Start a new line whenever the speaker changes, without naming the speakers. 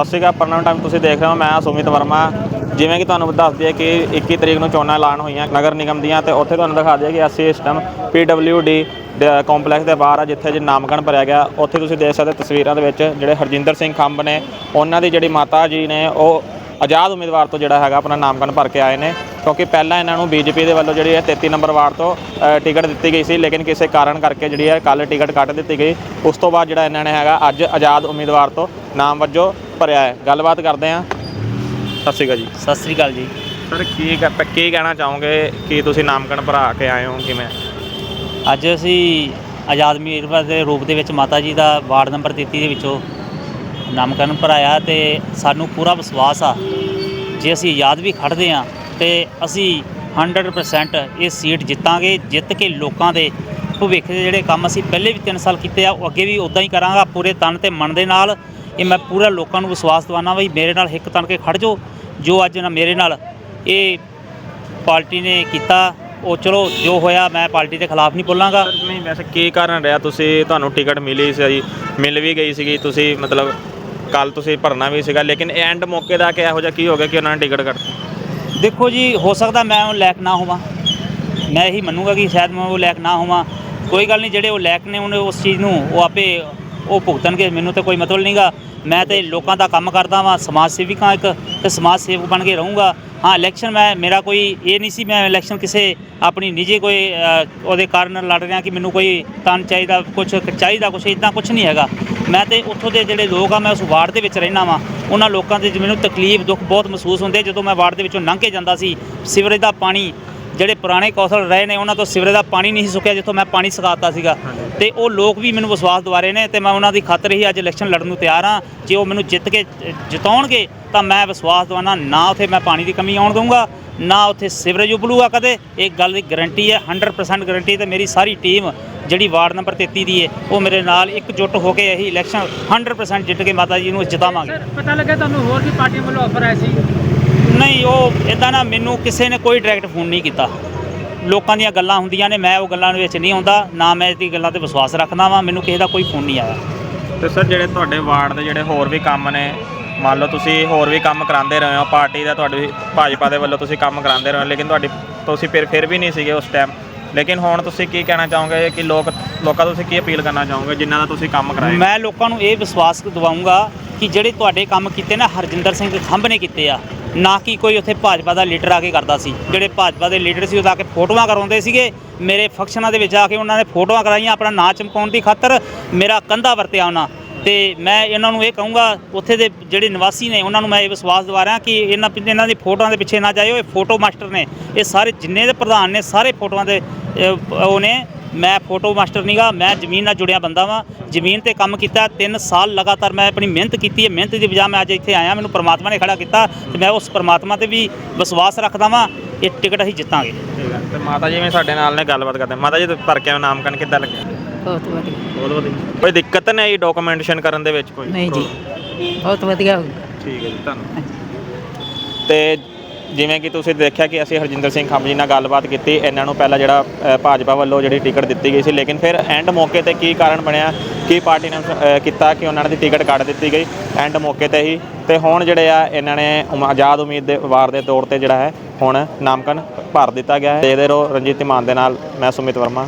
ਸਤਿ ਸ਼੍ਰੀ ਅਕਾਲ ਪ੍ਰਣਾਮ ਟਾਈਮ ਤੁਸੀਂ ਦੇਖ ਰਹੇ ਹੋ, ਮੈਂ ਸੁਮਿਤ ਵਰਮਾ। ਜਿਵੇਂ ਕਿ ਤੁਹਾਨੂੰ ਦੱਸ ਦਈਏ ਕਿ 21 ਤਰੀਕ ਨੂੰ ਚੋਣਾਂ ਐਲਾਨ ਹੋਈਆਂ ਨਗਰ ਨਿਗਮ ਦੀਆਂ ਤੇ ਉੱਥੇ ਤੁਹਾਨੂੰ ਦਿਖਾ ਦਈਏ ਕਿ ਅਸੀਂ ਇਸ ਟਾਈਮ ਪੀਡਬਲਿਊਡੀ ਕੰਪਲੈਕਸ ਦੇ ਬਾਹਰ ਆ, ਜਿੱਥੇ ਜੇ ਨਾਮਕਰਨ ਭਰਿਆ ਗਿਆ। ਉੱਥੇ ਤੁਸੀਂ ਦੇਖ ਸਕਦੇ ਹੋ ਤਸਵੀਰਾਂ ਦੇ ਵਿੱਚ ਜਿਹੜੇ ਹਰਜਿੰਦਰ ਸਿੰਘ ਖੰਭ ਨੇ, ਉਹਨਾਂ ਦੀ ਜਿਹੜੀ ਮਾਤਾ ਜੀ ਨੇ, ਉਹ ਆਜ਼ਾਦ ਉਮੀਦਵਾਰ ਤੋਂ ਜਿਹੜਾ ਹੈਗਾ ਆਪਣਾ ਨਾਮਕਰਨ ਭਰ ਕੇ ਆਏ ਨੇ। ਕਿਉਂਕਿ ਪਹਿਲਾਂ ਇਹਨਾਂ ਨੂੰ ਬੀਜੇਪੀ ਦੇ ਵੱਲੋਂ ਜਿਹੜੀ ਹੈ 33 ਨੰਬਰ ਵਾਰਡ ਤੋਂ ਟਿਕਟ ਦਿੱਤੀ ਗਈ ਸੀ, ਲੇਕਿਨ ਕਿਸੇ ਕਾਰਨ ਕਰਕੇ ਜਿਹੜੀ ਹੈ ਕੱਲ ਟਿਕਟ ਕੱਟ ਦਿੱਤੀ ਗਈ। ਉਸ ਤੋਂ ਬਾਅਦ ਜਿਹੜਾ ਇਹਨਾਂ ਨੇ ਹੈਗਾ ਅੱਜ ਆਜ਼ਾਦ ਉਮੀਦਵਾਰ ਤੋਂ ਨਾਮ ਵਜੋਂ ਭਰਿਆ ਹੈ। ਗੱਲਬਾਤ ਕਰਦੇ ਹਾਂ। ਸਤਿ ਸ਼੍ਰੀ ਅਕਾਲ ਜੀ।
ਸਤਿ ਸ੍ਰੀ ਅਕਾਲ ਜੀ।
ਸਰ ਕੀ ਕ- ਕੀ ਕਹਿਣਾ ਚਾਹੋਗੇ? ਕਿ ਤੁਸੀਂ ਨਾਮਕਰਨ ਭਰਾ ਕੇ ਆਏ ਹੋ? ਕਿਵੇਂ?
ਅੱਜ ਅਸੀਂ ਆਜ਼ਾਦ ਉਮੀਦਵਾਰ ਦੇ ਰੂਪ ਦੇ ਵਿੱਚ ਮਾਤਾ ਜੀ ਦਾ ਵਾਰਡ ਨੰਬਰ 33 ਦੇ ਵਿੱਚੋਂ ਨਾਮਕਰਨ ਭਰਾਇਆ ਤੇ ਸਾਨੂੰ ਪੂਰਾ ਵਿਸ਼ਵਾਸ ਆ। ਜੇ ਅਸੀਂ ਆਜ਼ਾਦ ਵੀ ਖੜਦੇ ਆ ਤੇ ਅਸੀਂ 100% ਇਹ ਸੀਟ ਜਿੱਤਾਂਗੇ ਜਿੱਤ ਕੇ ਲੋਕਾਂ ਦੇ ਭਵਿੱਖ ਦੇ ਜਿਹੜੇ ਕੰਮ ਅਸੀਂ ਪਹਿਲੇ ਵੀ 3 ਸਾਲ ਕੀਤੇ ਆ ਉਹ ਅੱਗੇ ਵੀ ਉਦਾਂ ਹੀ ਕਰਾਂਗਾ ਪੂਰੇ ਤਨ ਤੇ ਮਨ ਦੇ ਨਾਲ। ਇਹ ਮੈਂ ਪੂਰਾ ਲੋਕਾਂ ਨੂੰ ਵਿਸ਼ਵਾਸ ਦਿਵਾਨਾ ਵੀ ਮੇਰੇ ਨਾਲ ਹਿੱਕ ਤਨ ਕੇ ਖੜ ਜਾਓ। ਜੋ ਅੱਜ ਨਾ ਮੇਰੇ ਨਾਲ ਇਹ ਪਾਰਟੀ ਨੇ ਕੀਤਾ ਉਹ ਚਲੋ ਜੋ ਹੋਇਆ ਮੈਂ ਪਾਰਟੀ ਦੇ ਖਿਲਾਫ ਨਹੀਂ ਬੋਲਾਂਗਾ।
ਨਹੀਂ ਵੈਸੇ ਕੀ ਕਾਰਨ ਰਿਹਾ? ਤੁਸੀਂ ਤੁਹਾਨੂੰ ਟਿਕਟ ਮਿਲੀ ਸੀ ਮਿਲ ਵੀ ਗਈ ਸੀਗੀ ਤੁਸੀਂ ਮਤਲਬ ਕੱਲ ਤੁਸੀਂ ਭਰਨਾ ਵੀ ਸੀਗਾ ਲੇਕਿਨ ਐਂਡ ਮੌਕੇ ਦਾ ਕਿ ਇਹੋ ਜਿਹਾ ਕੀ ਹੋ ਗਿਆ ਕਿ ਉਹਨਾਂ ਨੇ ਟਿਕਟ ਕੱਟਤੀ
ਦੇਖੋ ਜੀ ਹੋ ਸਕਦਾ ਮੈਂ ਉਹ ਲੈਕ ਨਾ ਹੋਵਾਂ। ਮੈਂ ਇਹੀ ਮੰਨੂਗਾ ਕਿ ਸ਼ਾਇਦ ਮੈਂ ਉਹ ਲੈਕ ਨਾ ਹੋਵਾਂ। ਕੋਈ ਗੱਲ ਨਹੀਂ ਜਿਹੜੇ ਉਹ ਲੈਕ ਨੇ ਉਹਨੇ ਉਸ ਚੀਜ਼ ਨੂੰ ਉਹ ਆਪੇ ਉਹ ਭੁਗਤਣਗੇ, ਮੈਨੂੰ ਤਾਂ ਕੋਈ ਮਤਲਬ ਨਹੀਂਗਾ ਮੈਂ ਤੇ ਲੋਕਾਂ ਦਾ ਕੰਮ ਕਰਦਾ ਵਾਂ, ਸਮਾਜ ਸੇਵਿਕਾਂ ਇੱਕ ਤੇ ਸਮਾਜ ਸੇਵਕ ਬਣ ਕੇ ਰਹੂੰਗਾ। ਹਾਂ ਇਲੈਕਸ਼ਨ ਮੈਂ, ਮੇਰਾ ਕੋਈ ਇਹ ਨਹੀਂ ਸੀ, ਮੈਂ ਇਲੈਕਸ਼ਨ ਕਿਸੇ ਆਪਣੀ ਨਿੱਜੀ ਕੋਈ ਉਹਦੇ ਕਾਰਨ ਲੜ ਰਿਹਾ ਕਿ ਮੈਨੂੰ ਕੋਈ ਤਨ ਚਾਹੀਦਾ ਕੁਝ ਚਾਹੀਦਾ ਕੁਝ ਇਦਾਂ ਕੁਝ ਨਹੀਂ ਹੈਗਾ। ਮੈਂ ਤੇ ਉੱਥੋਂ ਦੇ ਜਿਹੜੇ ਲੋਕ ਆ, ਮੈਂ ਉਸ ਵਾਰਡ ਦੇ ਵਿੱਚ ਰਹਿਣਾ ਵਾਂ। ਉਹਨਾਂ ਲੋਕਾਂ ਦੇ ਮੈਨੂੰ ਤਕਲੀਫ, ਦੁੱਖ ਬਹੁਤ ਮਹਿਸੂਸ ਹੁੰਦੇ ਜਦੋਂ ਮੈਂ ਵਾਰਡ ਦੇ ਵਿੱਚੋਂ ਲੰਘ ਕੇ ਜਾਂਦਾ ਸੀ, ਸਿਵਰੇਜ ਦਾ ਪਾਣੀ ਜਿਹੜੇ ਪੁਰਾਣੇ ਕੌਂਸਲ ਰਹੇ ਨੇ ਉਹਨਾਂ ਤੋਂ ਸਿਵਰੇਜ ਦਾ ਪਾਣੀ ਨਹੀਂ ਸੁੱਕਿਆ ਜਿੱਥੋਂ ਮੈਂ ਪਾਣੀ ਸਕਾਤਾ ਸੀਗਾ। ਤੇ ਉਹ ਲੋਕ ਵੀ ਮੈਨੂੰ ਵਿਸ਼ਵਾਸ ਦਿਵਾਰੇ ਨੇ ਤੇ ਮੈਂ ਉਹਨਾਂ ਦੀ ਖਾਤਰ ਹੀ ਅੱਜ ਇਲੈਕਸ਼ਨ ਲੜਨ ਨੂੰ ਤਿਆਰ ਹਾਂ। ਜੇ ਉਹ ਮੈਨੂੰ ਜਿੱਤ ਕੇ ਜਿਤਾਉਣਗੇ ਤਾਂ ਮੈਂ ਵਿਸ਼ਵਾਸ ਦਵਾਨਾ ਨਾ ਉੱਥੇ ਮੈਂ ਪਾਣੀ ਦੀ ਕਮੀ ਆਉਣ ਦਊਂਗਾ ਨਾ ਉੱਥੇ ਸਿਵਰੇਜ ਉਬਲੂਗਾ ਕਦੇ। ਇਹ ਗੱਲ ਦੀ ਗਾਰੰਟੀ ਹੈ 100% ਗਾਰੰਟੀ ਤੇ ਮੇਰੀ ਸਾਰੀ ਟੀਮ ਜਿਹੜੀ ਵਾਰਡ ਨੰਬਰ 33 ਦੀ ਹੈ ਉਹ ਮੇਰੇ ਨਾਲ ਇਕਜੁੱਟ ਹੋ ਕੇ ਇਹੀ ਇਲੈਕਸ਼ਨ 100% ਜਿੱਤ ਕੇ ਮਾਤਾ ਜੀ ਨੂੰ ਜਿਤਾਵਾਂਗੇ।
ਸਰ ਪਤਾ ਲੱਗਾ ਤੁਹਾਨੂੰ ਹੋਰ ਵੀ ਪਾਰਟੀਆਂ ਵੱਲੋਂ ਆਫਰ ਆਇਆ ਸੀ?
ਨਹੀਂ ਉਹ ਇਦਾਂ ਨਾ ਮੈਨੂੰ ਕਿਸੇ ਨੇ ਕੋਈ ਡਾਇਰੈਕਟ ਫੋਨ ਨਹੀਂ ਕੀਤਾ। ਲੋਕਾਂ ਦੀਆਂ ਗੱਲਾਂ ਹੁੰਦੀਆਂ ਨੇ ਮੈਂ ਉਹ ਗੱਲਾਂ ਦੇ ਵਿੱਚ ਨਹੀਂ ਆਉਂਦਾ ਨਾ ਮੈਂ ਇਹਦੀ ਗੱਲਾਂ ਤੇ ਵਿਸ਼ਵਾਸ ਰੱਖਦਾ ਵਾਂ ਮੈਨੂੰ ਕਿਸੇ ਦਾ ਕੋਈ ਫੋਨ ਨਹੀਂ ਆਇਆ।
ਤੇ ਸਰ ਜਿਹੜੇ ਤੁਹਾਡੇ ਵਾਰਡ ਦੇ ਜਿਹੜੇ ਹੋਰ ਵੀ ਕੰਮ ਨੇ ਮੰਨ ਲਓ ਤੁਸੀਂ ਹੋਰ ਵੀ ਕੰਮ ਕਰਾਉਂਦੇ ਰਹੇ ਹੋ ਪਾਰਟੀ ਦਾ ਤੁਹਾਡੀ ਭਾਜਪਾ ਦੇ ਵੱਲੋਂ ਤੁਸੀਂ ਕੰਮ ਕਰਾਉਂਦੇ ਰਹੇ ਹੋ ਲੇਕਿਨ ਤੁਹਾਡੀ ਤੁਸੀਂ ਫਿਰ ਫਿਰ ਵੀ ਨਹੀਂ ਸੀਗੇ ਉਸ ਟਾਈਮ ਲੇਕਿਨ ਹੁਣ ਤੁਸੀਂ ਕੀ ਕਹਿਣਾ ਚਾਹੋਗੇ ਕਿ ਲੋਕ ਲੋਕਾਂ ਤੋਂ ਤੁਸੀਂ ਕੀ ਅਪੀਲ ਕਰਨਾ ਚਾਹੋਗੇ ਜਿਨ੍ਹਾਂ ਦਾ ਤੁਸੀਂ ਕੰਮ ਕਰਾਏ
ਮੈਂ ਲੋਕਾਂ ਨੂੰ ਇਹ ਵਿਸ਼ਵਾਸ ਦਿਵਾਉਂਗਾ ਕਿ ਜਿਹੜੇ ਤੁਹਾਡੇ ਕੰਮ ਕੀਤੇ ਨਾ ਹਰਜਿੰਦਰ ਸਿੰਘ ਖੰਭ ਨੇ ਕੀਤੇ ਆ ਨਾ ਕਿ ਕੋਈ ਉੱਥੇ ਭਾਜਪਾ ਦਾ ਲੀਡਰ ਆ ਕੇ ਕਰਦਾ ਸੀ। ਜਿਹੜੇ ਭਾਜਪਾ ਦੇ ਲੀਡਰ ਸੀ, ਉਹ ਆ ਕੇ ਫੋਟੋਆਂ ਕਰਾਉਂਦੇ ਸੀਗੇ। ਮੇਰੇ ਫੰਕਸ਼ਨਾਂ ਦੇ ਵਿੱਚ ਆ ਕੇ ਉਹਨਾਂ ਨੇ ਫੋਟੋਆਂ ਕਰਾਈਆਂ ਆਪਣਾ ਨਾਂ ਚਮਕਾਉਣ ਦੀ ਖਾਤਰ। ਮੇਰਾ ਕੰਧਾ ਵਰਤਿਆ ਉਹਨਾਂ। ਤੇ ਮੈਂ ਇਹਨਾਂ ਨੂੰ ਇਹ ਕਹੂੰਗਾ, ਉੱਥੇ ਦੇ ਜਿਹੜੇ ਨਿਵਾਸੀ ਨੇ, ਉਹਨਾਂ ਨੂੰ ਮੈਂ ਇਹ ਵਿਸ਼ਵਾਸ ਦਿਵਾ ਰਿਹਾ ਕਿ ਇਹਨਾਂ ਇਹਨਾਂ ਦੀ ਫੋਟੋਆਂ ਦੇ ਪਿੱਛੇ ਨਾ ਜਾਇਓ। ਇਹ ਫੋਟੋ ਮਾਸਟਰ ਨੇ। ਇਹ ਸਾਰੇ ਜਿੰਨੇ ਦੇ ਪ੍ਰਧਾਨ ਨੇ, ਸਾਰੇ ਫੋਟੋਆਂ ਦੇ ਉਹ ਨੇ। ਮੈਂ ਫੋਟੋ ਮਾਸਟਰ ਨਹੀਂਗਾ ਮੈਂ ਜ਼ਮੀਨ ਨਾਲ ਜੁੜਿਆ ਬੰਦਾ ਵਾਂ। ਜ਼ਮੀਨ ਤੇ ਕੰਮ ਕੀਤਾ 3 ਸਾਲ ਲਗਾਤਾਰ ਮੈਂ ਆਪਣੀ ਮਿਹਨਤ ਕੀਤੀ ਹੈ। ਮਿਹਨਤ ਦੀ ਵਜ੍ਹਾ ਮੈਂ ਅੱਜ ਇੱਥੇ ਆਇਆ ਮੈਨੂੰ ਪ੍ਰਮਾਤਮਾ ਨੇ ਖੜਾ ਕੀਤਾ ਤੇ ਮੈਂ ਉਸ ਪ੍ਰਮਾਤਮਾ ਤੇ ਵੀ ਵਿਸ਼ਵਾਸ ਰੱਖਦਾ ਵਾਂ ਇਹ ਟਿਕਟ ਅਸੀਂ ਜਿੱਤਾਂਗੇ।
ਤੇ ਮਾਤਾ ਜੀ ਵੀ ਸਾਡੇ ਨਾਲ ਨੇ ਗੱਲਬਾਤ ਕਰਦੇ ਮਾਤਾ ਜੀ ਭਰ ਕੇ ਨਾਮਕਰਨ ਕਿੱਦਾਂ ਲੱਗਿਆ?
ਬਹੁਤ ਵਧੀਆ।
ਬਹੁਤ ਵਧੀਆ। ਕੋਈ ਦਿੱਕਤ ਨਹੀਂ ਆਈ ਡਾਕੂਮੈਂਟੇਸ਼ਨ ਕਰਨ ਦੇ ਵਿੱਚ ਕੋਈ?
ਨਹੀਂ ਜੀ। ਬਹੁਤ ਵਧੀਆ ਹੋ ਗਿਆ।
ਠੀਕ ਹੈ ਜੀ ਧੰਨਵਾਦ। ਤੇ ਜਿਵੇਂ ਕਿ ਤੁਸੀਂ ਦੇਖਿਆ ਕਿ ਅਸੀਂ ਹਰਜਿੰਦਰ ਸਿੰਘ ਖੰਭ ਜੀ ਨਾਲ ਗੱਲਬਾਤ ਕੀਤੀ ਇਹਨਾਂ ਨੂੰ ਪਹਿਲਾਂ ਜਿਹੜਾ ਅ, ਭਾਜਪਾ ਵੱਲੋਂ ਜਿਹੜੀ ਟਿਕਟ ਦਿੱਤੀ ਗਈ ਸੀ ਲੇਕਿਨ ਫਿਰ ਐਂਡ ਮੌਕੇ ਤੇ ਕੀ ਕਾਰਨ ਬਣਿਆ ਕੀ ਪਾਰਟੀ ਨੇ ਅ, ਕੀਤਾ ਕਿ ਉਹਨਾਂ ਦੀ ਟਿਕਟ ਕੱਢ ਦਿੱਤੀ ਗਈ ਐਂਡ ਮੌਕੇ ਤੇ ਹੀ। ਤੇ ਹੁਣ ਜਿਹੜੇ ਆ ਇਹਨਾਂ ਨੇ ਉਮ- ਆਜ਼ਾਦ ਉਮੀਦਵਾਰ ਦੇ ਤੌਰ ਤੇ ਜਿਹੜਾ ਹੈ ਹੁਣ ਨਾਮਕਰਨ ਭਰ ਦਿੱਤਾ ਗਿਆ ਹੈ। ਦੇਖਦੇ ਰਹੋ ਰਣਜੀਤ ਮਾਨ ਦੇ ਨਾਲ ਮੈਂ ਸੁਮਿਤ ਵਰਮਾ।